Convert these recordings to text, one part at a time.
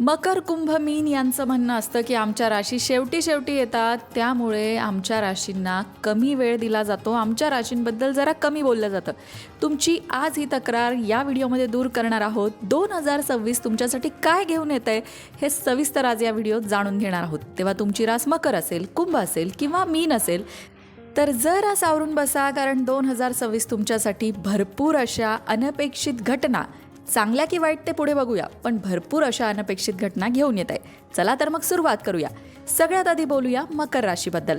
मकर कुंभ मीन यांचं म्हणणं असतं की आमच्या राशी शेवटी शेवटी येतात. त्यामुळे आमच्या राशींना कमी वेळ दिला जातो. आमच्या राशींबद्दल जरा कमी बोललं जातं. तुमची आज ही तक्रार या व्हिडिओमध्ये दूर करणार आहोत. दोन हजार सव्वीस तुमच्यासाठी काय घेऊन येत आहे हे सविस्तर आज या व्हिडिओत जाणून घेणार आहोत. तेव्हा तुमची रास मकर असेल कुंभ असेल किंवा मीन असेल तर जरा सावरून बसा कारण दोन हजार सव्वीस तुमच्यासाठी भरपूर अशा अनपेक्षित घटना चांगल्या की वाईट ते पुढे बघूया. पण भरपूर अशा अनपेक्षित घटना घेऊन येत आहे चला तर मग सुरुवात करूया. सगळ्यात आधी बोलूया मकर राशीबद्दल.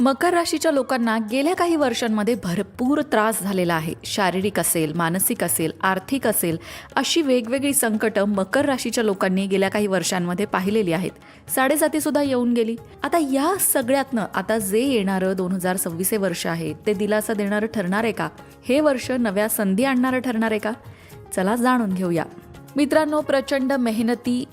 मकर राशीच्या लोकांना गेल्या काही वर्षांमध्ये भरपूर त्रास झालेला आहे. शारीरिक असेल मानसिक असेल आर्थिक असेल अशी वेगवेगळी संकटं मकर राशीच्या लोकांनी गेल्या काही वर्षांमध्ये पाहिलेली आहेत. साडेसातीसुद्धा येऊन गेली. आता या सगळ्यातनं आता जे येणारं दोन हजार सव्वीस हे वर्ष आहे ते दिलासा देणारं ठरणार आहे का? हे वर्ष नव्या संधी आणणारं ठरणार आहे का? चला जाणून घेऊया. मित्रांनो प्रचंड मेहनती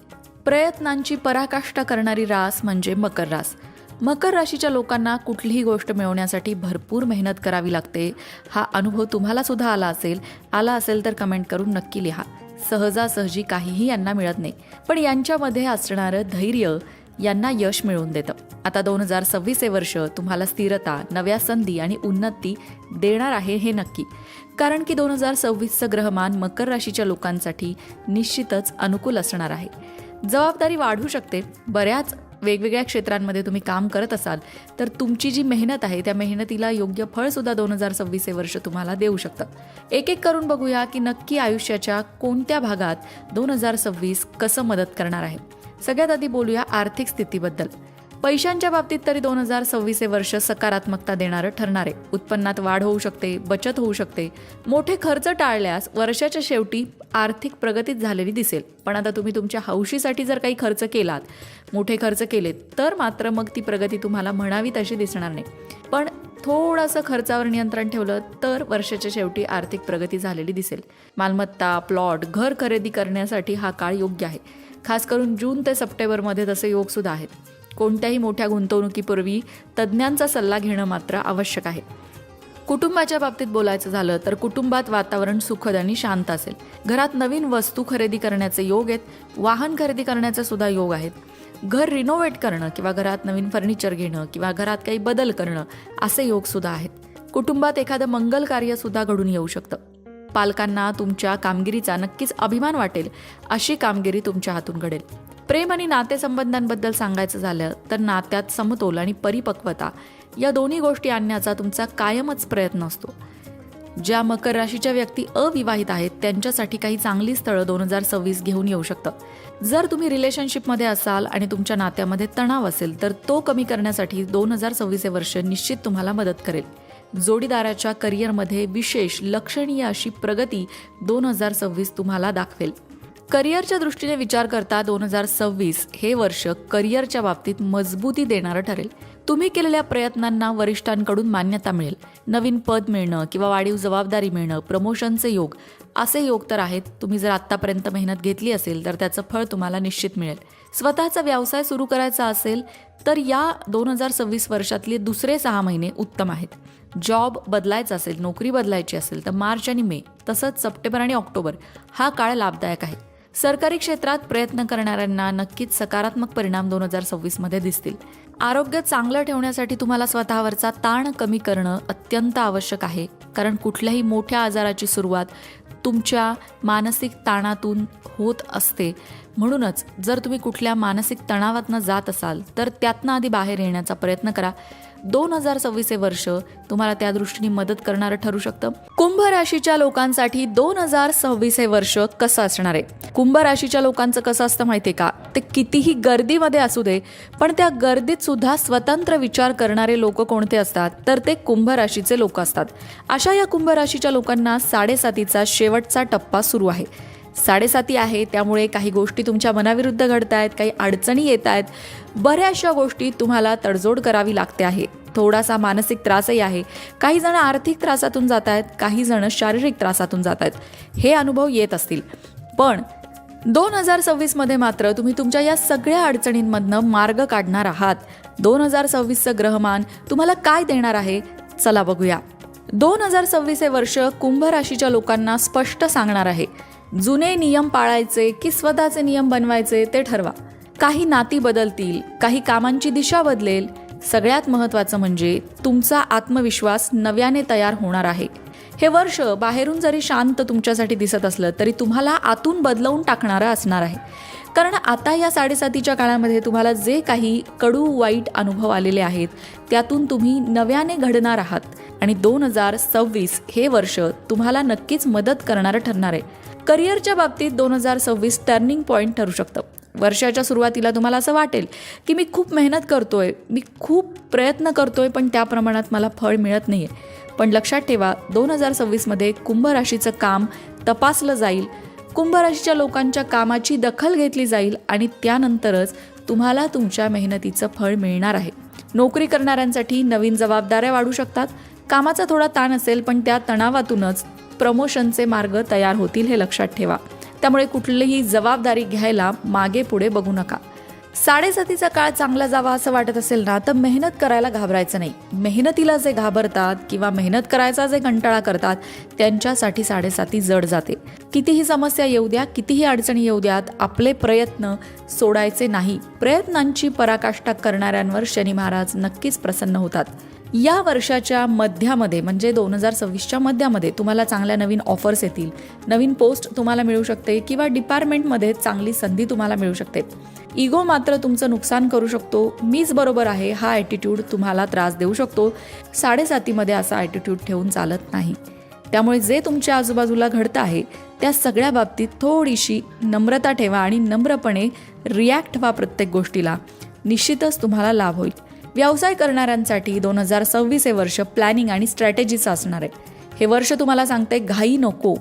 प्रयत्नांची पराकाष्ठा करणारी रास म्हणजे मकर रास. मकर राशीच्या लोकांना कुठलीही गोष्ट मिळवण्यासाठी भरपूर मेहनत करावी लागते. हा अनुभव तुम्हाला सुद्धा आला असेल. आला असेल तर कमेंट करून नक्की लिहा. सहजासहजी काहीही यांना मिळत नाही. पण यांच्यामध्ये असणारं धैर्य यांना यश मिळवून देतं. आता दोन हजार सव्वीस हे वर्ष तुम्हाला स्थिरता नव्या संधी आणि उन्नती देणार आहे हे नक्की. कारण की दोन हजार सव्वीसचं ग्रहमान मकर राशीच्या लोकांसाठी निश्चितच अनुकूल असणार आहे. जबाबदारी वाढू शकते. बऱ्याच वेगवेगळ्या क्षेत्रांमध्ये तुम्ही काम करत असाल तर तुमची जी मेहनत आहे त्या मेहनतीला योग्य फळसुद्धा दोन हजार सव्वीस हे वर्ष तुम्हाला देऊ शकतं. एक एक करून बघूया की नक्की आयुष्याच्या कोणत्या भागात दोन हजार सव्वीस कसं मदत करणार आहे. सगळ्यात आधी बोलूया आर्थिक स्थितीबद्दल. पैशांच्या बाबतीत तरी दोन हजार सव्वीस हे वर्ष सकारात्मकता देणारं ठरणार आहे. उत्पन्नात वाढ होऊ शकते बचत होऊ शकते. मोठे खर्च टाळल्यास वर्षाच्या शेवटी आर्थिक प्रगतीत झालेली दिसेल. पण आता तुम्ही तुमच्या हौशीसाठी जर काही खर्च केलात मोठे खर्च केलेत तर मात्र मग ती प्रगती तुम्हाला म्हणावी तशी दिसणार नाही. पण थोडंसं खर्चावर नियंत्रण ठेवलं तर वर्षाच्या शेवटी आर्थिक प्रगती झालेली दिसेल. मालमत्ता प्लॉट घर खरेदी करण्यासाठी हा काळ योग्य आहे. खास करून जून ते सप्टेंबरमध्ये तसे योगसुद्धा आहेत. कोणत्याही मोठ्या गुंतवणुकीपूर्वी तज्ज्ञांचा सल्ला घेणं मात्र आवश्यक आहे. कुटुंबाच्या बाबतीत बोलायचं झालं तर कुटुंबात वातावरण सुखद आणि शांत असेल. घरात नवीन वस्तू खरेदी करण्याचे योग आहेत वाहन खरेदी करण्याचे सुद्धा योग आहेत. घर रिनोव्हेट करणं किंवा घरात नवीन फर्निचर घेणं किंवा घरात काही बदल करणं असे योग सुद्धा आहेत. कुटुंबात एखादं मंगल कार्य सुद्धा घडून येऊ शकतं. पालकांना तुमच्या कामगिरीचा नक्कीच अभिमान वाटेल अशी कामगिरी तुमच्या हातून घडेल. प्रेम आणि नातेसंबंधांबद्दल सांगायचं झालं तर नात्यात समतोल आणि परिपक्वता या दोन्ही गोष्टी आणण्याचा तुमचा कायमच प्रयत्न असतो. ज्या मकर राशीच्या व्यक्ती अविवाहित आहेत त्यांच्यासाठी काही चांगली स्थळं दोन हजार सव्वीस घेऊन येऊ शकतं. जर तुम्ही रिलेशनशिपमध्ये असाल आणि तुमच्या नात्यामध्ये तणाव असेल तर तो कमी करण्यासाठी दोन हजार सव्वीस हे वर्ष निश्चित तुम्हाला मदत करेल. जोडीदाराच्या करिअरमध्ये विशेष लक्षणीय अशी प्रगती दोन हजार सव्वीस तुम्हाला दाखवेल. करिअरच्या दृष्टीने विचार करता दोन हजार सव्वीस हे वर्ष करिअरच्या बाबतीत मजबूती देणारं ठरेल. तुम्ही केलेल्या प्रयत्नांना वरिष्ठांकडून मान्यता मिळेल. नवीन पद मिळणं किंवा वाढीव जबाबदारी मिळणं प्रमोशनचे योग असे योग तर आहेत. तुम्ही जर आत्तापर्यंत मेहनत घेतली असेल तर त्याचं फळ तुम्हाला निश्चित मिळेल. स्वतःचा व्यवसाय सुरू करायचा असेल तर या दोन हजार सव्वीस वर्षातले दुसरे सहा महिने उत्तम आहेत. जॉब बदलायचा असेल नोकरी बदलायची असेल तर मार्च आणि मे तसंच सप्टेंबर आणि ऑक्टोबर हा काळ लाभदायक आहे. सरकारी क्षेत्रात प्रयत्न करणाऱ्यांना नक्कीच सकारात्मक परिणाम दोन हजार सव्वीसमध्ये दिसतील. आरोग्य चांगलं ठेवण्यासाठी तुम्हाला स्वतःवरचा ताण कमी करणं अत्यंत आवश्यक आहे. कारण कुठल्याही मोठ्या आजाराची सुरुवात तुमच्या मानसिक ताणातून होत असते. म्हणूनच जर तुम्ही कुठल्या मानसिक तणावातनं जात असाल तर त्यातनं आधी बाहेर येण्याचा प्रयत्न करा. दोन हजार सव्वीस हे वर्ष तुम्हाला त्या दृष्टीने मदत करणारं ठरू शकतं. कुंभ राशीच्या लोकांसाठी दोन हजार सव्वीस हे वर्ष कसं असणार आहे? कुंभ राशीच्या लोकांचं कसं असतं माहितीये का? ते कितीही गर्दीमध्ये असू दे पण त्या गर्दीत सुद्धा स्वतंत्र विचार करणारे लोक कोणते असतात? तर ते कुंभ राशीचे लोक असतात. अशा या कुंभ राशीच्या लोकांना साडेसातीचा शेवटचा टप्पा सुरू आहे. साडेसाती आहे त्यामुळे काही गोष्टी तुमच्या मनाविरुद्ध घडत आहेत काही अडचणी येत आहेत बऱ्याचशा गोष्टी तुम्हाला तडजोड करावी लागते आहे. थोडासा मानसिक त्रासही आहे. काही जण आर्थिक त्रासातून जात आहेत काही जण शारीरिक त्रासातून जात आहेत हे अनुभव येत असतील. पण दोन हजार सव्वीसमध्ये मात्र तुम्ही तुमच्या या सगळ्या अडचणींमधनं मार्ग काढणार आहात. दोन हजार सव्वीसचं ग्रहमान तुम्हाला काय देणार आहे? चला बघूया. दोन हजार सव्वीस हे वर्ष कुंभ राशीच्या लोकांना स्पष्ट सांगणार आहे. जुने नियम पाळायचे की स्वतःचे नियम बनवायचे ते ठरवा. काही नाती बदलतील काही कामांची दिशा बदलेल. सगळ्यात महत्त्वाचं म्हणजे तुमचा आत्मविश्वास नव्याने तयार होणार आहे. हे वर्ष बाहेरून जरी शांत तुमच्यासाठी दिसत असलं तरी तुम्हाला आतून बदलवून टाकणारं असणार आहे. कारण आता या साडेसातीच्या काळामध्ये तुम्हाला जे काही कडू वाईट अनुभव आलेले आहेत त्यातून तुम्ही नव्याने घडणार आहात. आणि दोन हजार सव्वीस हे वर्ष तुम्हाला नक्कीच मदत करणारं ठरणार आहे. करिअरच्या बाबतीत दोन हजार सव्वीस टर्निंग पॉईंट ठरू शकतं. वर्षाच्या सुरुवातीला तुम्हाला असं वाटेल की मी खूप मेहनत करतो आहे मी खूप प्रयत्न करतो आहे पण त्या प्रमाणात मला फळ मिळत नाही आहे पण लक्षात ठेवा दोन हजार सव्वीसमध्ये कुंभ राशीचं काम तपासलं जाईल. कुंभ राशीच्या लोकांच्या कामाची दखल घेतली जाईल आणि त्यानंतरच तुम्हाला तुमच्या मेहनतीचं फळ मिळणार आहे. नोकरी करणाऱ्यांसाठी नवीन जबाबदाऱ्या वाढू शकतात. कामाचा थोडा ताण असेल पण त्या तणावातूनच प्रमोशनचे मार्ग तयार होतील हे लक्षात ठेवा. त्यामुळे कुठलीही जबाबदारी घ्यायला मागे पुढे बघू नका. साडेसातीचा काळ चांगला जावा असं वाटत असेल ना तर मेहनत करायला घाबरायचं नाही. मेहनतीला जे घाबरतात किंवा मेहनत करायचा जे कंटाळा करतात त्यांच्यासाठी साडेसाती जड जाते. कितीही समस्या येऊ द्या कितीही अडचणी येऊ द्यात आपले प्रयत्न सोडायचे नाही. प्रयत्नांची पराकाष्ठा करणाऱ्यांवर शनी महाराज नक्कीच प्रसन्न होतात. या वर्षाच्या मध्यामध्ये म्हणजे दोन हजार सव्वीसच्या मध्यामध्ये तुम्हाला चांगल्या नवीन ऑफर्स येतील. नवीन पोस्ट तुम्हाला मिळू शकते किंवा डिपार्टमेंटमध्ये चांगली संधी तुम्हाला मिळू शकते. इगो मात्र तुमचं नुकसान करू शकतो. मीच बरोबर आहे हा ॲटिट्यूड तुम्हाला त्रास देऊ शकतो. साडेसातीमध्ये असा ॲटिट्यूड ठेवून चालत नाही. त्यामुळे जे तुमच्या आजूबाजूला घडतं आहे त्या सगळ्या बाबतीत थोडीशी नम्रता ठेवा आणि नम्रपणे रिॲक्ट व्हा प्रत्येक गोष्टीला. निश्चितच तुम्हाला लाभ होईल. व्यवसाय करणाऱ्यांसाठी दोन हजार सव्वीस हे वर्ष प्लॅनिंग आणि स्ट्रॅटेजीचं असणार आहे. हे वर्ष तुम्हाला सांगते घाई नको.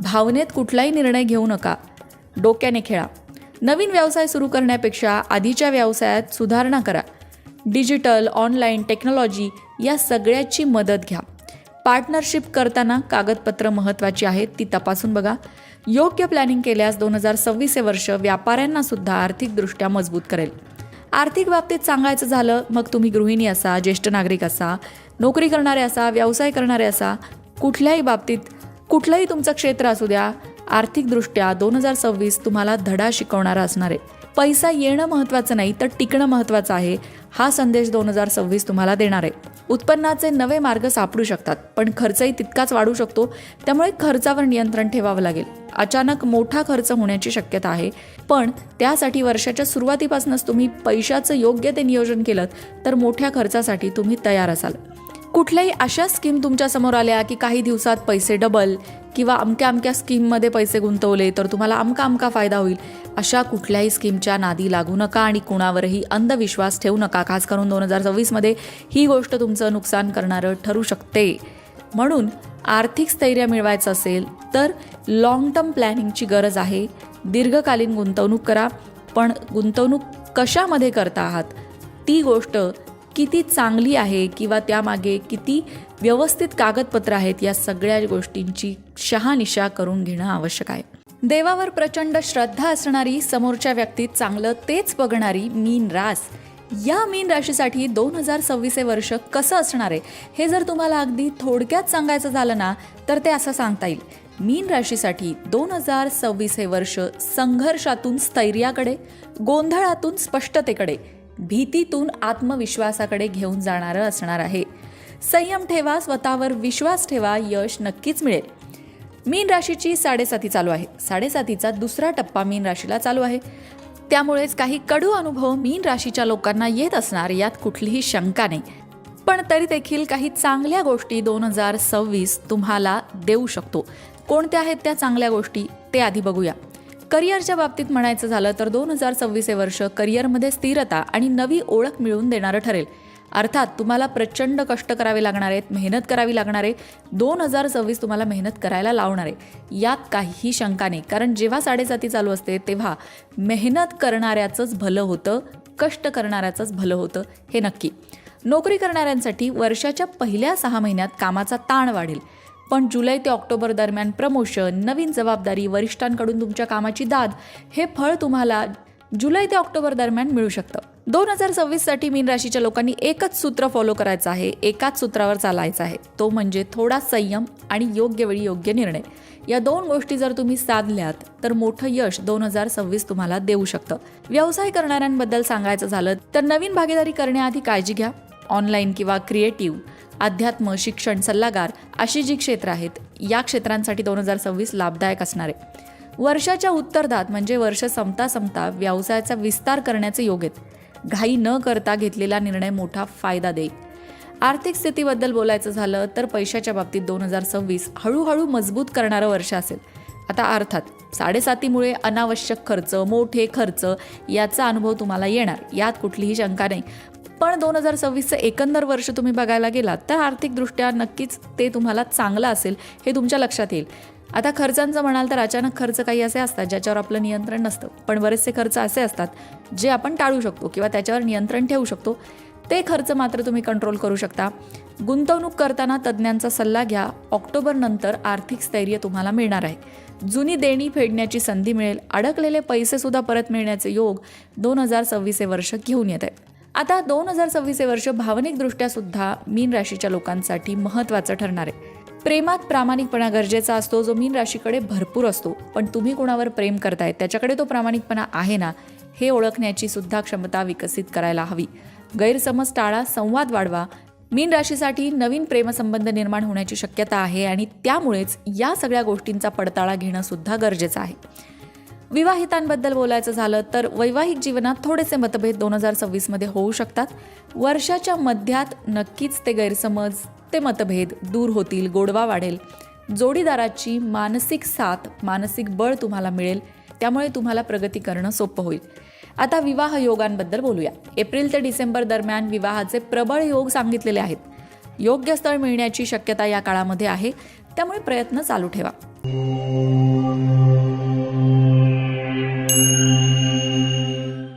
भावनेत कुठलाही निर्णय घेऊ नका. डोक्याने खेळा. नवीन व्यवसाय सुरू करण्यापेक्षा आधीच्या व्यवसायात सुधारणा करा. डिजिटल ऑनलाईन टेक्नॉलॉजी या सगळ्याची मदत घ्या. पार्टनरशिप करताना कागदपत्र महत्त्वाची आहेत ती तपासून बघा. योग्य प्लॅनिंग केल्यास दोन हजार सव्वीस हे वर्ष व्यापाऱ्यांनासुद्धा आर्थिकदृष्ट्या मजबूत करेल. आर्थिक बाबतीत सांगायचं झालं मग तुम्ही गृहिणी असा ज्येष्ठ नागरिक असा नोकरी करणारे असा व्यवसाय करणारे असा कुठल्याही बाबतीत कुठलंही तुमचं क्षेत्र असू द्या आर्थिकदृष्ट्या दोन हजार सव्वीस तुम्हाला धडा शिकवणारा असणार. आहे पैसा येणं महत्त्वाचं नाही तर टिकणं महत्त्वाचं आहे हा संदेश दोन हजार सव्वीस तुम्हाला देणार. आहे उत्पन्नाचे नवे मार्ग सापडू शकतात पण खर्चही तितकाच वाढू शकतो त्यामुळे खर्चावर नियंत्रण ठेवावं लागेल. अचानक मोठा खर्च होण्याची शक्यता आहे पण त्यासाठी वर्षाच्या सुरुवातीपासूनच तुम्ही पैशाचं योग्य ते नियोजन केलं तर मोठ्या खर्चासाठी तुम्ही तयार असाल. कुठल्याही अशा स्कीम तुमच्यासमोर आल्या की काही दिवसात पैसे डबल किंवा अमक्या अमक्या स्कीममध्ये पैसे गुंतवले तर तुम्हाला अमका अमका फायदा होईल. अशा कुठल्याही स्कीमच्या नादी लागू नका आणि कुणावरही अंधविश्वास ठेवू नका. खास करून दोन हजार सव्वीसमध्ये ही गोष्ट तुमचं नुकसान करणारं ठरू शकते. म्हणून आर्थिक स्थैर्य मिळवायचं असेल तर लाँग टर्म प्लॅनिंगची गरज आहे. दीर्घकालीन गुंतवणूक करा पण गुंतवणूक कशामध्ये करता आहात? ती गोष्ट किती चांगली आहे किंवा त्यामागे किती व्यवस्थित कागदपत्र आहेत या सगळ्या गोष्टींची शहानिशा करून घेणं आवश्यक आहे. देवावर प्रचंड श्रद्धा असणारी समोरच्या व्यक्तीत चांगलं तेच बघणारी मीन रास. या मीन राशीसाठी दोन हजार सव्वीस हे वर्ष कसं असणार आहे? हे जर तुम्हाला अगदी थोडक्यात सांगायचं झालं ना तर ते असं सांगता येईल. मीन राशीसाठी दोन हजार सव्वीस हे वर्ष संघर्षातून स्थैर्याकडे गोंधळातून स्पष्टतेकडे भीतीतून आत्मविश्वासाकडे घेऊन जाणारं असणार आहे. संयम ठेवा स्वतःवर विश्वास ठेवा यश नक्कीच मिळेल. मीन राशीची साडेसाती चालू आहे. साडेसातीचा दुसरा टप्पा मीन राशीला चालू आहे. त्यामुळेच काही कडू अनुभव मीन राशीच्या लोकांना येत असणार यात कुठलीही शंका नाही. पण तरी देखील काही चांगल्या गोष्टी दोन हजार सव्वीस तुम्हाला देऊ शकतो. कोणत्या आहेत त्या चांगल्या गोष्टी ते आधी बघूया. करिअरच्या बाबतीत म्हणायचं झालं तर दोन हजार सव्वीस हे वर्ष करिअरमध्ये स्थिरता आणि नवी ओळख मिळवून देणारं ठरेल. अर्थात तुम्हाला प्रचंड कष्ट करावे लागणार आहेत मेहनत करावी लागणार आहे. दोन हजार सव्वीस तुम्हाला मेहनत करायला लावणार आहे. यात काहीही शंका नाही. कारण जेव्हा साडेसाती चालू असते तेव्हा मेहनत करणाऱ्याचंच भलं होतं कष्ट करणाऱ्याचंच भलं होतं हे नक्की. नोकरी करणाऱ्यांसाठी वर्षाच्या पहिल्या सहा महिन्यात कामाचा ताण वाढेल. पण जुलै ते ऑक्टोबर दरम्यान प्रमोशन नवीन जबाबदारी वरिष्ठांकडून तुमच्या कामाची दाद हे फळ तुम्हाला जुलै ते ऑक्टोबर दरम्यान मिळू शकतं. दोन हजार सव्वीससाठी मीन राशीच्या लोकांनी एकच सूत्र फॉलो करायचं आहे एकाच सूत्रावर चालायचं आहे. तो म्हणजे थोडा संयम आणि योग्य वेळी योग्य निर्णय. या दोन गोष्टी जर तुम्ही साधल्यात तर मोठं यश दोन हजार सव्वीस तुम्हाला देऊ शकतं. व्यवसाय करणाऱ्यांबद्दल सांगायचं झालं तर नवीन भागीदारी करण्याआधी काळजी घ्या. ऑनलाईन किंवा क्रिएटिव्ह अध्यात्म शिक्षण सल्लागार अशी जी क्षेत्र आहेत या क्षेत्रांसाठी दोन हजार सव्वीस लाभदायक असणार आहे. वर्षाच्या उत्तरार्धात म्हणजे वर्ष संपता संपता व्यवसायाचा विस्तार करण्याचे योग आहेत. घाई न करता घेतलेला निर्णय मोठा फायदा देईल. आर्थिक स्थितीबद्दल बोलायचं झालं तर पैशाच्या बाबतीत दोन हजार सव्वीस हळूहळू मजबूत करणारं वर्ष असेल. आता अर्थात साडेसातीमुळे अनावश्यक खर्च मोठे खर्च याचा अनुभव तुम्हाला येणार. यात कुठलीही शंका नाही. पण दोन हजार सव्वीसचं एकंदर वर्ष तुम्ही बघायला गेलात तर आर्थिकदृष्ट्या नक्कीच ते तुम्हाला चांगलं असेल हे तुमच्या लक्षात येईल. आता खर्चांचं म्हणाल तर अचानक खर्च काही असे असतात ज्याच्यावर आपलं नियंत्रण नसतं. पण बरेचसे खर्च असे असतात जे आपण टाळू शकतो किंवा त्याच्यावर नियंत्रण ठेवू शकतो. ते खर्च मात्र तुम्ही कंट्रोल करू शकता. गुंतवणूक करताना तज्ज्ञांचा सल्ला घ्या. ऑक्टोबर नंतर आर्थिक स्थैर्य तुम्हाला मिळणार आहे. जुनी देणी फेडण्याची संधी मिळेल. अडकलेले पैसेसुद्धा परत मिळण्याचे योग दोन हजार सव्वीस हे वर्ष घेऊन येत आहे आता दोन हजार सव्वीस हे वर्ष भावनिकदृष्ट्या सुद्धा मीन राशीच्या लोकांसाठी महत्त्वाचं ठरणार आहे. प्रेमात प्रामाणिकपणा गरजेचा असतो जो मीन राशीकडे भरपूर असतो. पण तुम्ही कोणावर प्रेम करताय त्याच्याकडे तो प्रामाणिकपणा आहे ना हे ओळखण्याची सुद्धा क्षमता विकसित करायला हवी. गैरसमज टाळा संवाद वाढवा. मीन राशीसाठी नवीन प्रेमसंबंध निर्माण होण्याची शक्यता आहे आणि त्यामुळेच या सगळ्या गोष्टींचा पडताळा घेणं सुद्धा गरजेचं आहे. विवाहितांबद्दल बोलायचं झालं तर वैवाहिक जीवनात थोडेसे मतभेद दोन हजार सव्वीसमध्ये होऊ शकतात. वर्षाच्या मध्यात नक्कीच ते गैरसमज ते मतभेद दूर होतील गोडवा वाढेल. जोडीदाराची मानसिक साथ मानसिक बळ तुम्हाला मिळेल त्यामुळे तुम्हाला प्रगती करणं सोपं होईल. आता विवाह योगांबद्दल बोलूया. एप्रिल ते डिसेंबर दरम्यान विवाहाचे प्रबळ योग सांगितलेले आहेत. योग्य स्थळ मिळण्याची शक्यता या काळामध्ये आहे त्यामुळे प्रयत्न चालू ठेवा. Mm-hmm.